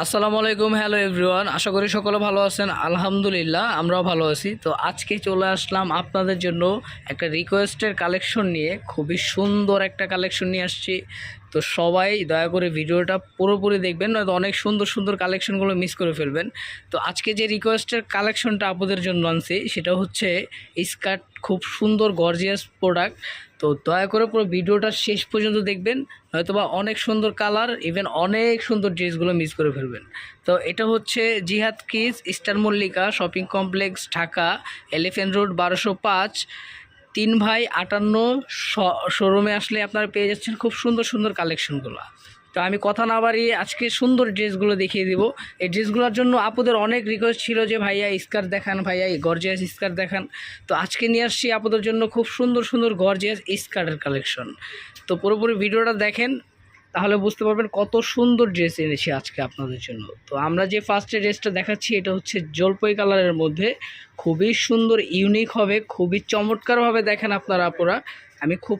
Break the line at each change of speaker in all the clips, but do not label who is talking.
আসসালামু আলাইকুম, hello everyone. আশা করি সকলে ভালো আছেন। আলহামদুলিল্লাহ, আমরাও ভালো আছি। তো আজকে চলে আসলাম আপনাদের জন্য একটা রিকোয়েস্টের কালেকশন নিয়ে। খুবই সুন্দর একটা কালেকশন নিয়ে আসছি। তো সবাই দয়া করে ভিডিওটা পুরোপুরি দেখবেন, নয়তো অনেক সুন্দর সুন্দর কালেকশনগুলো মিস করে ফেলবেন। তো আজকে যে রিকোয়েস্টের কালেকশনটা আপনাদের জন্য আনছি, সেটা হচ্ছে স্কার্ট খুব সুন্দর গর্জিয়াস প্রোডাক্ট তো দয়া করে পুরো ভিডিওটা শেষ পর্যন্ত দেখবেন হয়তোবা অনেক সুন্দর কালার ইভেন অনেক সুন্দর ড্রেসগুলো মিস করে ফেলবেন। তো এটা হচ্ছে Jihad kiss Eastern Mallika shopping complex Dhaka Elephant Road বারোশো পাঁচ। তিন ভাই আটান্ন শোরুমে আসলে আপনারা পেয়ে যাচ্ছেন খুব সুন্দর সুন্দর কালেকশনগুলো তো আমি কথা না বাড়িয়ে আজকে সুন্দর ড্রেসগুলো দেখিয়ে দিব। এই ড্রেসগুলোর জন্য আপুদের অনেক রিকোয়েস্ট ছিল যে, ভাইয়া স্কার্ট দেখান, ভাইয়া গর্জিয়াস স্কার্ট দেখান। তো আজকে নিয়ে আসছি আপুদের জন্য খুব সুন্দর সুন্দর গর্জিয়াস স্কার্টের কালেকশন তো পুরোপুরি ভিডিওটা দেখেন তাহলে বুঝতে পারবেন কত সুন্দর ড্রেস এনেছি আজকে আপনাদের জন্য। তো আমরা যে ফার্স্টে ড্রেসটা দেখাচ্ছি, এটা হচ্ছে জলপাই কালারের মধ্যে। খুবই সুন্দর ইউনিক হবে, খুবই চমৎকারভাবে দেখেন আপনারা আপুরা। আমি খুব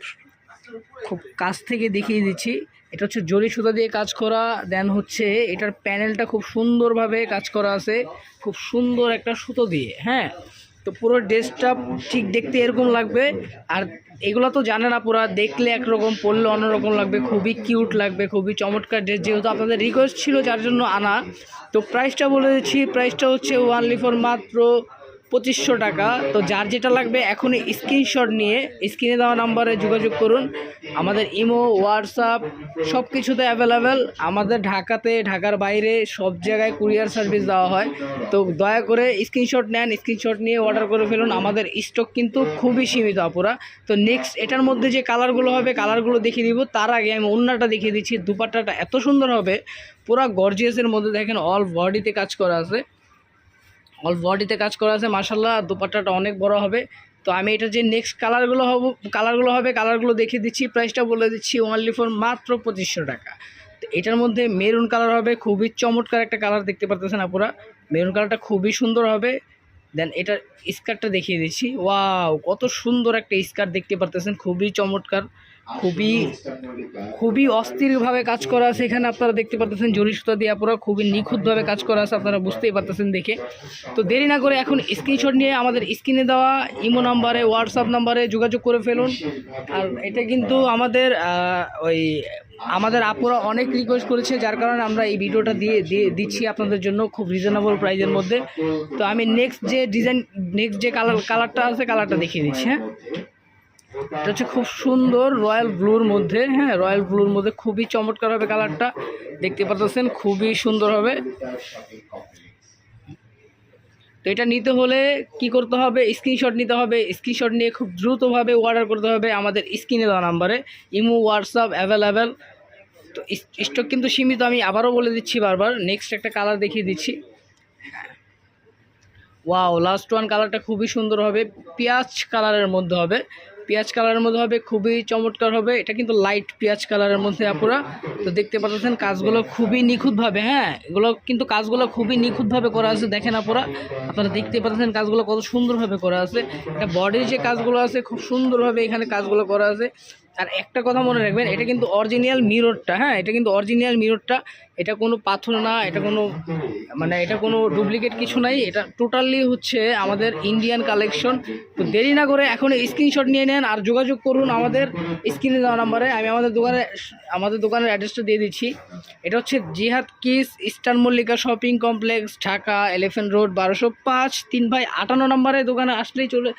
খুব কাছ থেকে দেখিয়ে দিচ্ছি। এটা হচ্ছে জরি সুতা দিয়ে কাজ করা দেন হচ্ছে এটার প্যানেলটা খুব সুন্দরভাবে কাজ করা আছে। খুব সুন্দর একটা সুতো দিয়ে হ্যাঁ? তো পুরো ড্রেসটা ঠিক দেখতে এরকম লাগবে। আর এগুলো তো জানে না পুরা, দেখলে একরকম পড়লে অন্যরকম লাগবে। খুবই কিউট লাগবে, খুবই চমৎকার ড্রেস যেহেতু আপনাদের রিকোয়েস্ট ছিল যার জন্য আনা। তো প্রাইসটা বলে দিচ্ছি প্রাইসটা হচ্ছে ওয়ানলি ফর মাত্র পঁচিশশো টাকা। তো যার যেটা লাগবে এখনই স্ক্রিনশট নিয়ে স্ক্রিনে দেওয়া নাম্বারে যোগাযোগ করুন। আমাদের ইমো, হোয়াটসঅ্যাপ সব কিছুতে অ্যাভেলেবেল আমাদের ঢাকাতে, ঢাকার বাইরে সব জায়গায় কুরিয়ার সার্ভিস দেওয়া হয়। তো দয়া করে স্ক্রিনশট নেন স্ক্রিনশট নিয়ে অর্ডার করে ফেলুন। আমাদের স্টক কিন্তু খুবই সীমিত আপুরা। তো নেক্সট এটার মধ্যে যে কালারগুলো হবে কালারগুলো দেখিয়ে দিব। তার আগে আমি অন্যটা দেখিয়ে দিচ্ছি। দুপাট্টাটা এত সুন্দর হবে। পুরা গর্জিয়াসের মধ্যে দেখেন অল বডিতে কাজ করা আছে। অল বডিতে কাজ করা আছে মার্শাল্লাহ দুপাট্টাটা অনেক বড় হবে। তো আমি এটা যে নেক্সট কালারগুলো হব কালারগুলো হবে কালারগুলো দেখিয়ে দিচ্ছি প্রাইসটা বলে দিচ্ছি ওনলি ফর মাত্র পঁচিশশো টাকা। তো এটার মধ্যে মেরুন কালার হবে, খুবই চমৎকার একটা কালার দেখতে পারতেছেন আপুরা। মেরুন কালারটা খুবই সুন্দর হবে। দেন এটার স্কার্টটা দেখিয়ে দিচ্ছি। ওয়াও কত সুন্দর একটা স্কার্ট দেখতে পারতেছেন, খুবই চমৎকার। খুবই খুবই অস্থিরভাবে কাজ করা আছে। এখানে আপনারা দেখতে পারতেছেন জরি সুতা দিয়ে আপনারা খুবই নিখুঁতভাবে কাজ করা আছে, আপনারা বুঝতেই পারতেছেন দেখে। তো দেরি না করে এখন স্ক্রিনশট নিয়ে আমাদের স্ক্রিনে দেওয়া ইমো নাম্বারে হোয়াটসঅ্যাপ নাম্বারে যোগাযোগ করে ফেলুন। আর এটা কিন্তু আমাদের ওই আমাদের আপুরা অনেক রিকোয়েস্ট করেছে, যার কারণে আমরা এই ভিডিওটা দিয়ে দিয়ে দিচ্ছি আপনাদের জন্য খুব রিজনেবল প্রাইজের মধ্যে। তো আমি নেক্সট যে ডিজাইন নেক্সট যে কালার কালারটা আছে কালারটা দেখিয়ে দিচ্ছি হ্যাঁ? এটা হচ্ছে খুব সুন্দর রয়্যাল ব্লুর মধ্যে হ্যাঁ রয়্যাল ব্লুর মধ্যে খুবই চমৎকার হবে কালারটা। দেখতে পাচ্ছেন, খুবই সুন্দর হবে। তো এটা নিতে হলে কি করতে হবে? স্ক্রিনশট নিতে হবে। স্ক্রিনশট নিয়ে খুব দ্রুতভাবে অর্ডার করতে হবে আমাদের স্ক্রিনে দেওয়া নাম্বারে। ইমো, হোয়াটসঅ্যাপ অ্যাভেলেবেল তো স্টক কিন্তু সীমিত, আমি আবারও বলে দিচ্ছি বারবার। নেক্সট একটা কালার দেখিয়ে দিচ্ছি। ওয়াও লাস্ট ওয়ান কালারটা খুবই সুন্দর হবে। পেঁয়াজ কালারের মধ্যে হবে। পেঁয়াজ কালারের মধ্যে হবে, খুবই চমৎকার হবে। এটা কিন্তু লাইট পেঁয়াজ কালারের মধ্যে আপুরা। তো দেখতে পাচ্ছেন, কাজগুলো খুবই নিখুঁতভাবে হ্যাঁ? এগুলো কিন্তু কাজগুলো খুবই নিখুঁতভাবে করা আছে, দেখেন আপুরা। আপনারা দেখতে পাচ্ছেন, কাজগুলো কত সুন্দরভাবে করা আছে। বডির যে কাজগুলো আছে, খুব সুন্দরভাবে এখানে কাজগুলো করা আছে। আর একটা কথা মনে রাখবেন, এটা কিন্তু অরিজিনাল মিররটা হ্যাঁ এটা কিন্তু অরিজিনাল মিররটা এটা কোনো পাথর না, এটা কোনো মানে এটা কোনো ডুপ্লিকেট কিছু নাই, এটা টোটালি হচ্ছে আমাদের ইন্ডিয়ান কালেকশন তো দেরি না করে এখন স্ক্রিনশট নিয়ে নেন আর যোগাযোগ করুন আমাদের স্ক্রিনে দেওয়া নাম্বারে আমি আমাদের দোকানে, আমাদের দোকানের অ্যাড্রেসটা দিয়ে দিচ্ছি। এটা হচ্ছে Jihad kiss, Eastern Mallika shopping complex, Dhaka Elephant Road বারোশো পাঁচ, তিন ভাই আটান্ন নম্বরে দোকানে আসলেই চলে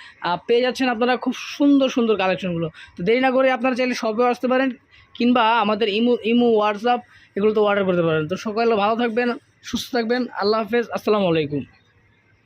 পেয়ে যাচ্ছেন আপনারা খুব সুন্দর সুন্দর কালেকশনগুলো তো দেরি না করে আপনারা চাইলে সবে আসতে পারেন, কিংবা আমাদের ইমো ইমো হোয়াটসঅ্যাপ এগুলো তো অর্ডার করতে পারেন। তো সকালে ভালো থাকবেন, সুস্থ থাকবেন, আল্লাহ হাফেজ, আসসালামু আলাইকুম।